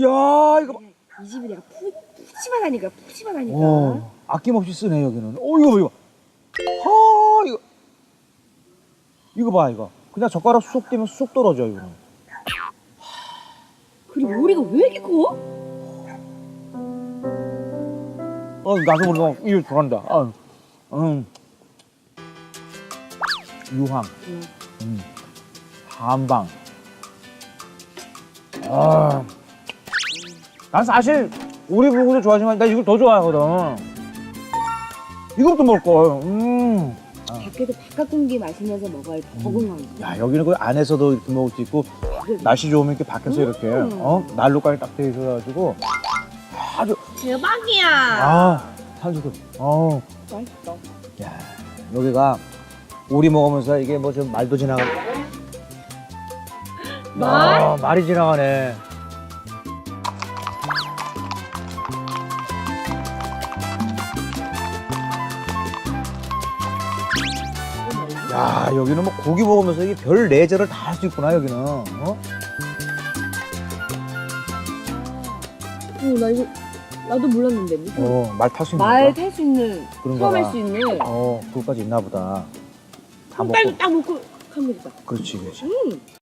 야 이거 봐. 이 집이 내가 푸, 푸짐하다니까 푸짐하다니까 어, 아낌없이 쓰네 여기는. 어 이거 봐, 이거. 하 이거. 이거 봐 이거. 그냥 젓가락 쑥 떼면 쑥 떨어져 이거는. 그리고 요리가 왜 이렇게 커? 어 나도 모르게 이거 좋아한다. 아, 음. 유황. 응. 음. 한방. 아. 난 사실 오리 불고기도 좋아하지만 나 이걸 더 좋아하거든. 이것도 먹을 걸. 음. 밖에서 바깥 공기 마시면서 먹어야 더 건강한 거 야 여기는 그 안에서도 이렇게 먹을 수 있고 날씨 좋으면 이렇게 밖에서 이렇게 음. 어 난로까지 딱 돼 있어가지고 아주 대박이야 아 산수도 어 맛있어 야 여기가 오리 먹으면서 이게 뭐 좀 말도 지나가 말? 아, 말이 지나가네 야 여기는 뭐 고기 먹으면서 이게 별 레저를 다 할 수 있구나 여기는 어? 어나 이거 나도 몰랐는데 무슨 어, 말 탈 수 있는 말 거야? 탈 수 있는 그런가 처음 할 봐. 수 있는 어, 그것까지 있나 보다. 다 먹고. 빨리 딱 먹고 하면 되겠다 그렇지, 그렇지. 음